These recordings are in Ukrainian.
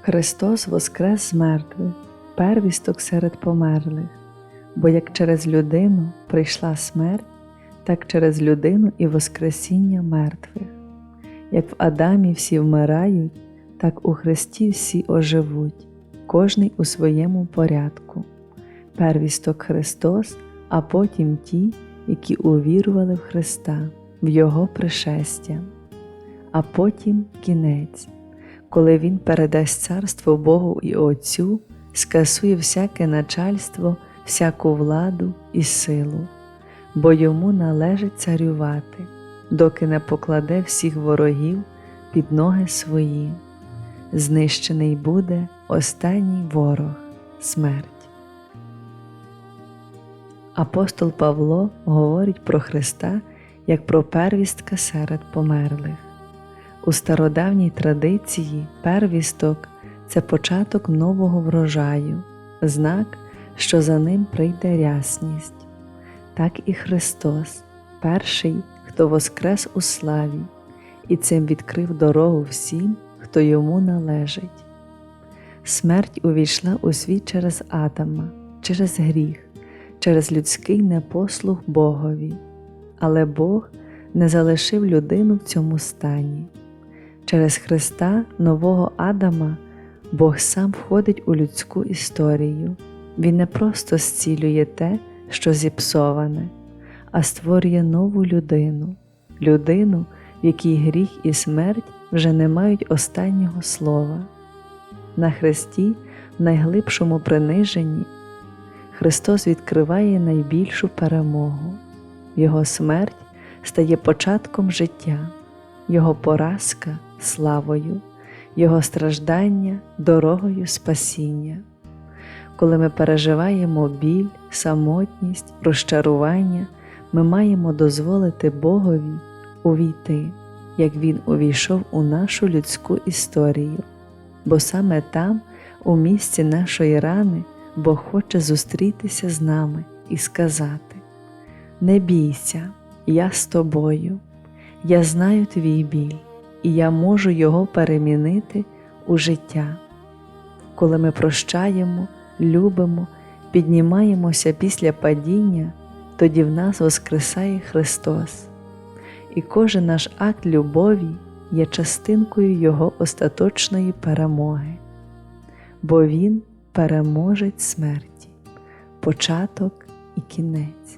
Христос воскрес з мертвих, первісток серед померлих, бо як через людину прийшла смерть, так через людину і Воскресіння мертвих. Як в Адамі всі вмирають, так у Христі всі оживуть, кожний у своєму порядку. Первісток Христос, а потім ті, які увірували в Христа, в Його пришестя, а потім кінець коли Він передасть царство Богу і Отцю, скасує всяке начальство, всяку владу і силу, бо йому належить царювати, доки не покладе всіх ворогів під ноги свої. Знищений буде останній ворог смерть. Апостол Павло говорить про Христа як про первістка серед померлих. У стародавній традиції первісток це початок нового врожаю, знак, що за ним прийде рясність. Так і Христос, перший, хто воскрес у славі, і цим відкрив дорогу всім, хто йому належить. Смерть увійшла у світ через Адама, через гріх, через людський непослух Богові, але Бог не залишив людину в цьому стані. Через Христа нового Адама Бог сам входить у людську історію. Він не просто зцілює те, що зіпсоване, а створює нову людину, людину, в якій гріх і смерть вже не мають останнього слова. На Христі, в найглибшому приниженні, Христос відкриває найбільшу перемогу, Його смерть стає початком життя, Його поразка славою, Його страждання, дорогою спасіння. Коли ми переживаємо біль, самотність, розчарування, ми маємо дозволити Богові увійти, як Він увійшов у нашу людську історію, бо саме там, у місці нашої рани, Бог хоче зустрітися з нами і сказати: Не бійся, я з тобою, я знаю твій біль і я можу його перемінити у життя. Коли ми прощаємо, любимо, піднімаємося після падіння, тоді в нас воскресає Христос, і кожен наш акт любові є частинкою Його остаточної перемоги, бо Він переможець смерті, початок і кінець.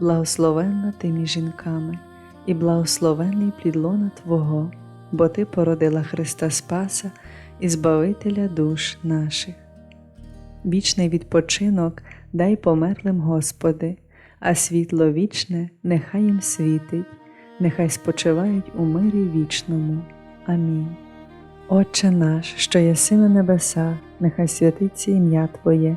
благословенна ти між жінками, і благословений плід лона Твого, бо Ти породила Христа Спаса і Збавителя душ наших. Вічний відпочинок дай померлим Господи, а світло вічне нехай їм світить, нехай спочивають у мирі вічному. Амінь. Отче наш, що єси на небесах, нехай святиться ім'я Твоє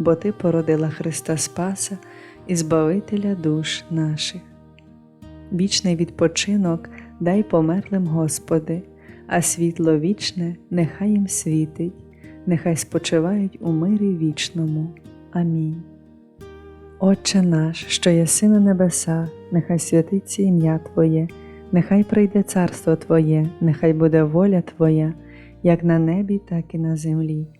бо Ти породила Христа Спаса і Збавителя душ наших. Вічний відпочинок дай померлим Господи, а світло вічне нехай їм світить, нехай спочивають у мирі вічному. Амінь. Отче наш, що єси на небесах, нехай святиться ім'я Твоє, нехай прийде царство Твоє, нехай буде воля Твоя, як на небі, так і на землі.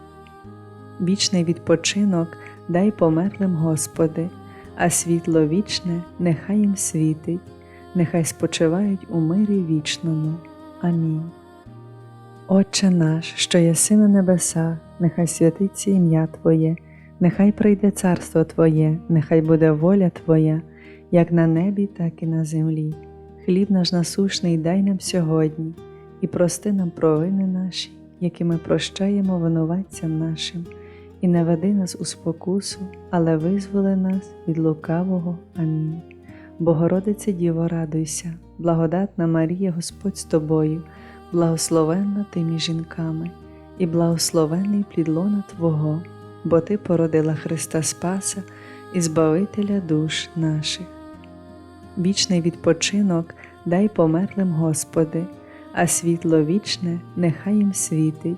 Вічний відпочинок дай померлим Господи, а світло вічне нехай їм світить, нехай спочивають у мирі вічному. Амінь. Отче наш, що єси на небесах, нехай святиться ім'я Твоє, нехай прийде царство Твоє, нехай буде воля Твоя, як на небі, так і на землі. Хліб наш насушний дай нам сьогодні, і прости нам провини наші, які ми прощаємо винуватцям нашим, і не веди нас у спокусу, але визволи нас від лукавого. Амінь. Богородице Діво, радуйся, благодатна Марія, Господь з тобою, благословенна ти між жінками, і благословенний плід лона Твого, бо Ти породила Христа Спаса і Збавителя душ наших. Вічний відпочинок дай померлим Господи, а світло вічне нехай їм світить,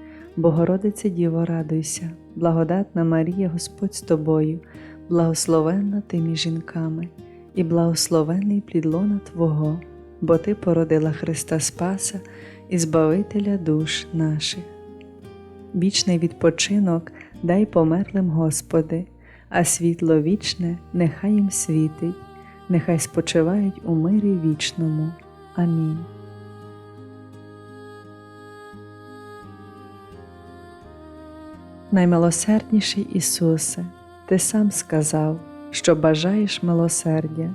Богородице Діво, радуйся, благодатна Марія, Господь з тобою, благословенна ти між жінками, і благословений плід лона Твого, бо Ти породила Христа Спаса і Збавителя душ наших. Вічний відпочинок дай померлим Господи, а світло вічне нехай їм світить, нехай спочивають у мирі вічному. Амінь. Наймилосердніший Ісусе, Ти сам сказав, що бажаєш милосердя,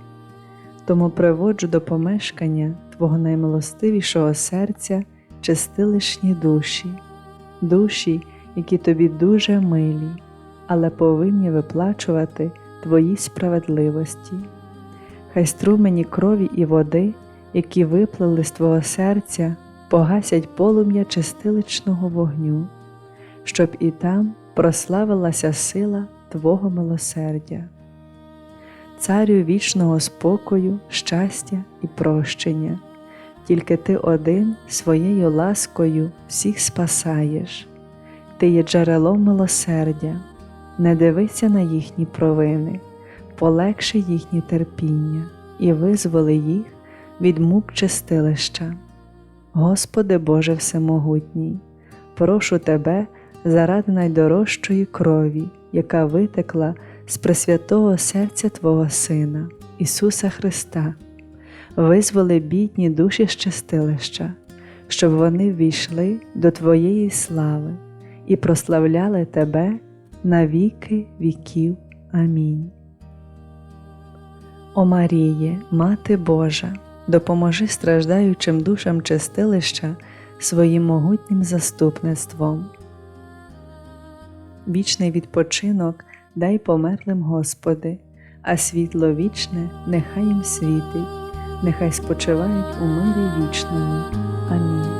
тому приводжу до помешкання Твого наймилостивішого серця чистилишні душі, душі, які тобі дуже милі, але повинні виплачувати Твої справедливості. Хай струмені крові і води, які виплили з Твого серця, погасять полум'я чистиличного вогню щоб і там прославилася сила Твого милосердя, Царю вічного спокою, щастя і прощення, тільки Ти один своєю ласкою всіх спасаєш, Ти є джерелом милосердя, не дивися на їхні провини, полегши їхні терпіння і визволи їх від мук чистилища. Господи Боже Всемогутній, прошу Тебе заради найдорожчої крові, яка витекла з пресвятого серця Твого Сина, Ісуса Христа, визволи бідні душі щастилища, щоб вони ввійшли до Твоєї слави і прославляли Тебе на віки віків. Амінь. О Маріє, Мати Божа, допоможи страждаючим душам чистилища своїм могутнім заступництвом вічний відпочинок дай померлим Господи, а світло вічне нехай їм світить, нехай спочивають у мирі вічному. Амінь.